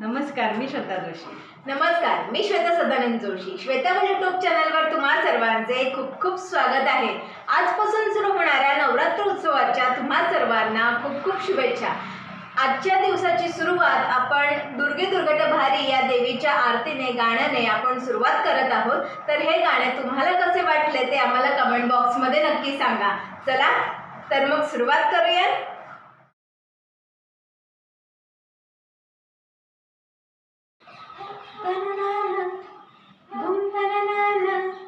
नमस्कार मी श्वेता जोशी. नमस्कार मी श्वेता सदानंद जोशी. श्वेतावर युट्यूब चॅनलवर तुम्हा सर्वांचे खूप खूप स्वागत आहे. आजपासून सुरू होणाऱ्या नवरात्र उत्सवाच्या तुम्हा सर्वांना खूप खूप शुभेच्छा. आजच्या दिवसाची सुरुवात आपण दुर्गे दुर्गट भारी या देवीच्या आरतीने गाण्याने आपण सुरुवात करत आहोत. तर हे गाणे तुम्हाला कसे वाटले ते आम्हाला कमेंट बॉक्समध्ये नक्की सांगा. चला तर मग सुरुवात करूया la na na, boom na na.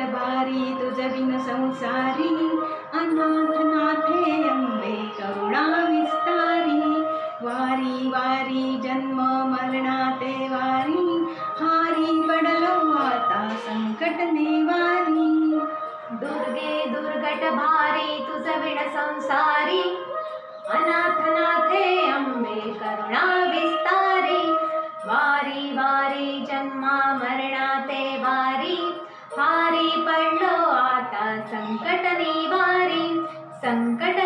बी तु जिन संसारी अनाथनाथे अम्बे करुणाविस् सङ्कटनिवारिं सङ्कट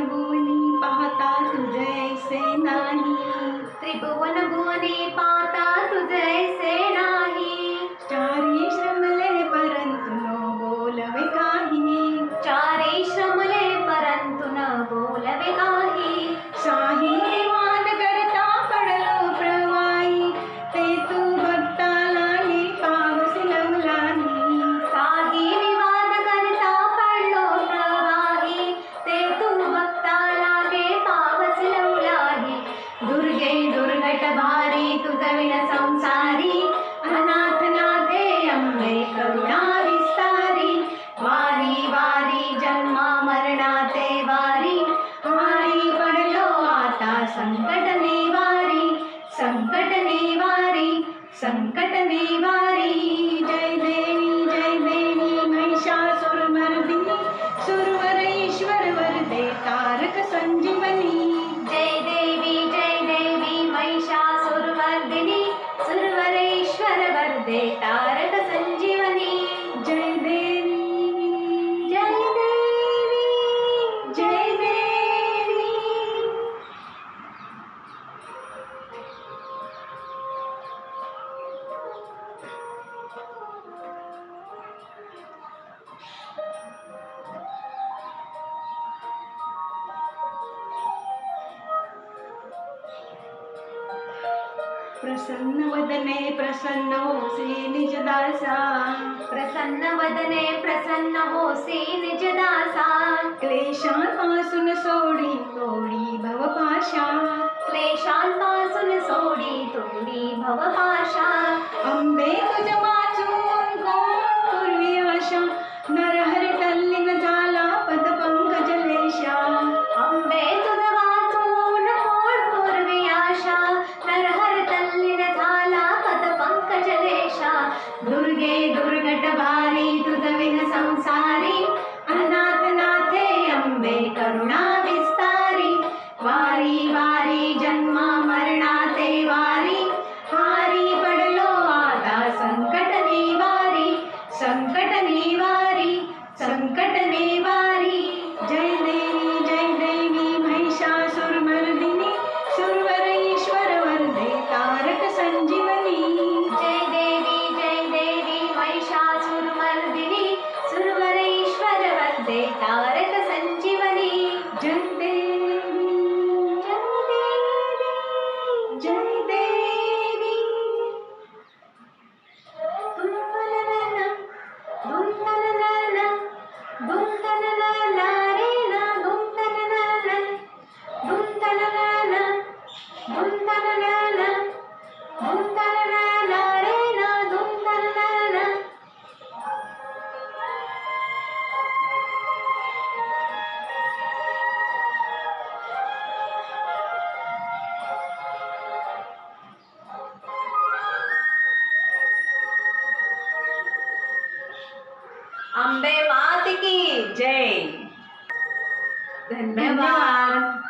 त्रिभुवन पाहता तुझैसे नाही. त्रिभुवन भुवने पाता तुझैसे भारी तुझा विनस தே தார प्रसन्न वदने प्रसन्न होसी निजदासा प्रसन्न वदने प्रसन्न होसी निजदासा क्लेशापासून सोडी तोडी भवपाशा. क्लेशांपासून सोडी तोडी भवपाशा. अंबे तुझ दुर्गे दुर्गट Now जय. धन्यवाद.